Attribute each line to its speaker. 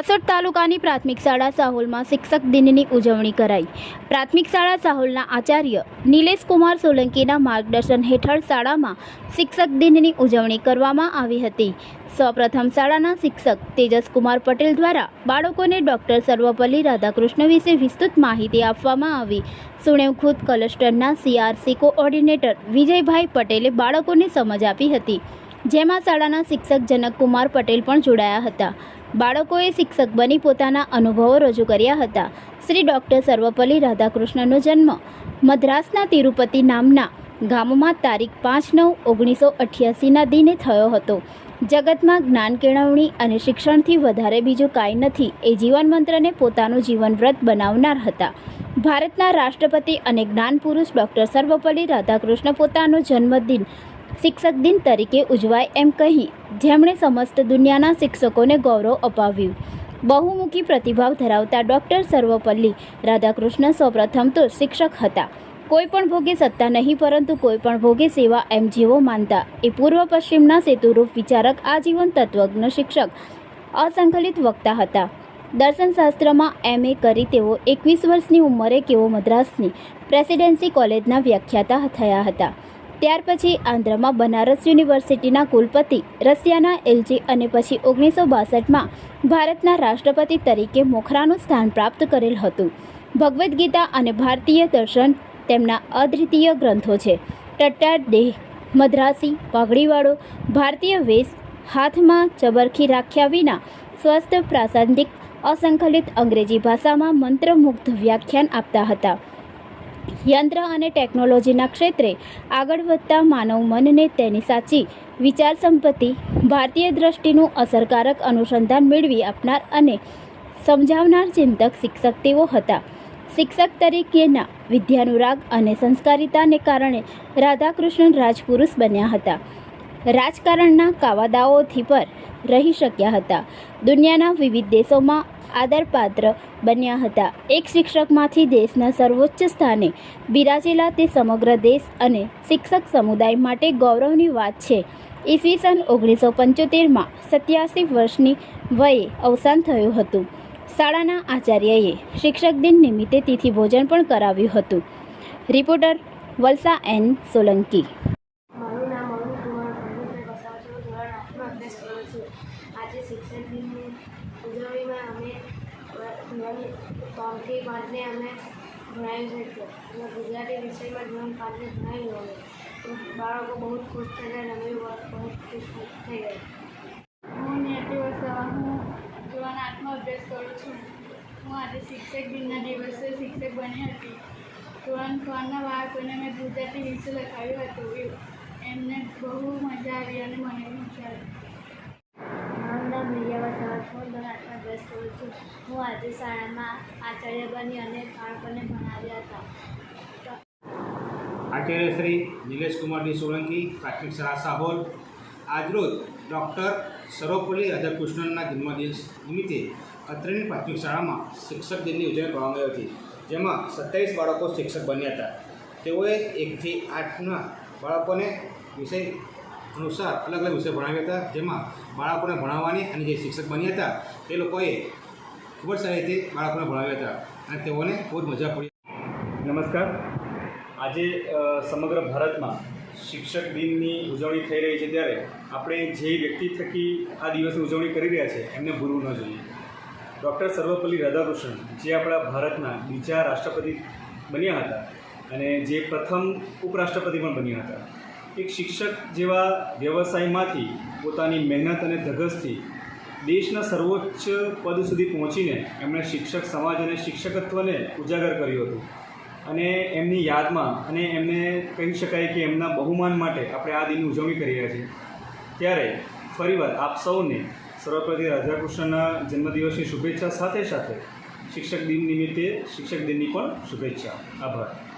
Speaker 1: વાસોડ તાલુકાની પ્રાથમિક શાળા સાહોલમાં શિક્ષક દિનની ઉજવણી કરાઈ. પ્રાથમિક શાળા સાહોલના આચાર્ય નિલેશ કુમાર સોલંકીના માર્ગદર્શન હેઠળ શાળામાં શિક્ષક દિનની ઉજવણી કરવામાં આવી હતી. સૌપ્રથમ શાળાના શિક્ષક તેજસકુમાર પટેલ દ્વારા બાળકોને ડૉક્ટર સર્વપલ્લી રાધાકૃષ્ણ વિશે વિસ્તૃત માહિતી આપવામાં આવી. સુણેવ ખુદ ક્લસ્ટરના સીઆરસી કોઓર્ડિનેટર વિજયભાઈ પટેલે બાળકોને સમજ આપી હતી. જેમાં શાળાના શિક્ષક જનકકુમાર પટેલ પણ જોડાયા હતા. બાળકોએ શિક્ષક બની પોતાના અનુભવો રજૂ કર્યા હતા. શ્રી ડૉક્ટર સર્વપલ્લી રાધાકૃષ્ણનો જન્મ મદ્રાસના તિરુપતિ નામના ગામમાં તારીખ પાંચ નવ ઓગણીસો અઠ્યાસીના દિને થયો હતો. જગતમાં જ્ઞાન કેળવણી અને શિક્ષણથી વધારે બીજું કાંઈ નથી એ જીવન મંત્રને પોતાનું જીવનવ્રત બનાવનાર હતા. ભારતના રાષ્ટ્રપતિ અને જ્ઞાન પુરુષ ડૉક્ટર સર્વપલ્લી રાધાકૃષ્ણ પોતાનો જન્મદિન શિક્ષક દિન તરીકે ઉજવાય એમ કહી જેમણે સમસ્ત દુનિયાના શિક્ષકોને ગૌરવ અપાવ્યું. બહુમુખી પ્રતિભાવ ધરાવતા ડૉક્ટર સર્વપલ્લી રાધાકૃષ્ણ સૌપ્રથમ તો શિક્ષક હતા. કોઈ પણ ભોગે સત્તા નહીં, પરંતુ કોઈ પણ ભોગે સેવા એમ જેવો માનતા. એ પૂર્વ પશ્ચિમના સેતુરૂપ વિચારક, આજીવન તત્વજ્ઞ શિક્ષક અસંકલિત વક્તા હતા. દર્શનશાસ્ત્રમાં એમ એ કરી તેઓ એકવીસ વર્ષની ઉંમરે કેવો મદ્રાસની પ્રેસિડેન્સી કોલેજના વ્યાખ્યાતા થયા હતા. ત્યાર પછી આંધ્રમાં બનારસ યુનિવર્સિટીના કુલપતિ, રશિયાના એલજી અને પછી ઓગણીસો બાસઠમાં ભારતના રાષ્ટ્રપતિ તરીકે મોખરાનું સ્થાન પ્રાપ્ત કરેલ હતું. ભગવદ્ ગીતા અને ભારતીય દર્શન તેમના અદ્વિતીય ગ્રંથો છે. ટટ્ટાર, દેહ, મદ્રાસી, પાઘડીવાળો, ભારતીય વેશ, હાથમાં ચબરખી રાખ્યા વિના સ્વસ્થ, પ્રાસંગિક, અસંકલિત અંગ્રેજી ભાષામાં મંત્રમુગ્ધ વ્યાખ્યાન આપતા હતા. યંત્ર અને ટેકનોલોજીના ક્ષેત્રે આગળ વધતા માનવ મનને તેની સાચી વિચાર સંપત્તિ, ભારતીય દ્રષ્ટિનું અસરકારક અનુસંધાન મેળવી આપનાર અને સમજાવનાર ચિંતક શિક્ષક તેઓ હતા. શિક્ષક તરીકેના વિદ્યાનુરાગ અને સંસ્કારિતાને કારણે રાધાકૃષ્ણન રાજપુરુષ બન્યા હતા. રાજકારણના કાવાદાઓથી પર રહી શક્યા હતા. દુનિયાના વિવિધ દેશોમાં આદરપાત્ર બન્યા હતા. એક શિક્ષકમાંથી દેશના સર્વોચ્ચ સ્થાને બિરાજેલા તે સમગ્ર દેશ અને શિક્ષક સમુદાય માટે ગૌરવની વાત છે. ઈસવીસન ઓગણીસો પંચોતેરમાં સત્યાસી વર્ષની વયે અવસાન થયું હતું. શાળાના આચાર્યએ શિક્ષક દિન નિમિત્તે તિથિ ભોજન પણ કરાવ્યું હતું. રિપોર્ટર વલસા એન સોલંકી
Speaker 2: મારું નામ અરુણ કુમાર ભગવતભાઈ વસાવા છું ધોરણ આઠમાં અભ્યાસ કરું છું. આજે શિક્ષક દિનની ઉજવણીમાં અમે ત્રણથી પાંચને અમે ભણાવી છે અને ગુજરાતી વિષયમાં ધોરણ પાંચને ભણાવ્યું અમે. બાળકો બહુ ખુશ થઈ ગયા અને અમે બહુ ખુશ થઈ ગયા.
Speaker 3: હું નિયતિ વસાવા હું આઠમાં અભ્યાસ કરું છું. હું આજે શિક્ષક દિનના દિવસે શિક્ષક બની હતી. ધોરણ ત્રણના બાળકોને મેં ગુજરાતી વિષય લખાવ્યું હતું. એમને બહુ મજા આવી અને મને મજા
Speaker 2: છું છું. હું આજે શાળામાં આચાર્ય બની અને બાળકોને ભણાવ્યા હતા.
Speaker 4: આચાર્ય શ્રી નિલેશ કુમારજી સોલંકી, પ્રાથમિક શાળા સાહોલ. આજરોજ ડૉક્ટર સર્વપલ્લી રાધાકૃષ્ણનના જન્મદિવસ નિમિત્તે અત્રેની પ્રાથમિક શાળામાં શિક્ષક દિનની ઉજવણી કરવામાં આવી હતી, જેમાં સત્તાવીસ બાળકો શિક્ષક બન્યા હતા. તેઓએ એકથી આઠના બાળકોને વિષય અનુસાર અલગ અલગ વિષય ભણાવ્યા હતા. જેમાં બાળકોને ભણાવવાની અને જે શિક્ષક બન્યા હતા, તે લોકોએ ખૂબ જ સારી રીતે બાળકોને ભણાવ્યા હતા અને તેઓને ખૂબ જ મજા પડી.
Speaker 5: નમસ્કાર. આજે સમગ્ર ભારતમાં શિક્ષક દિનની ઉજવણી થઈ રહી છે ત્યારે આપણે જે વ્યક્તિ થકી આ દિવસની ઉજવણી કરી રહ્યા છે, એમને ભૂલવું ન જોઈએ. ડૉક્ટર સર્વપલ્લી રાધાકૃષ્ણન, જે આપણા ભારતના બીજા રાષ્ટ્રપતિ બન્યા હતા અને જે પ્રથમ ઉપરાષ્ટ્રપતિ પણ બન્યા હતા. એક શિક્ષક જેવા વ્યવસાયમાંથી પોતાની મહેનત અને ધગસથી દેશના સર્વોચ્ચ પદ સુધી પહોંચીને એમણે શિક્ષક સમાજ અને શિક્ષકત્વને ઉજાગર કર્યું હતું. અને એમની યાદમાં અને એમને કહી શકાય કે એમના બહુમાન માટે આપણે આ દિનની ઉજવણી કરી રહ્યા છીએ. ત્યારે ફરીવાર આપ સૌને સર્વપ્રતિ રાધાકૃષ્ણના જન્મદિવસની શુભેચ્છા સાથે સાથે શિક્ષક દિન નિમિત્તે શિક્ષક દિનની પણ શુભેચ્છા. આભાર.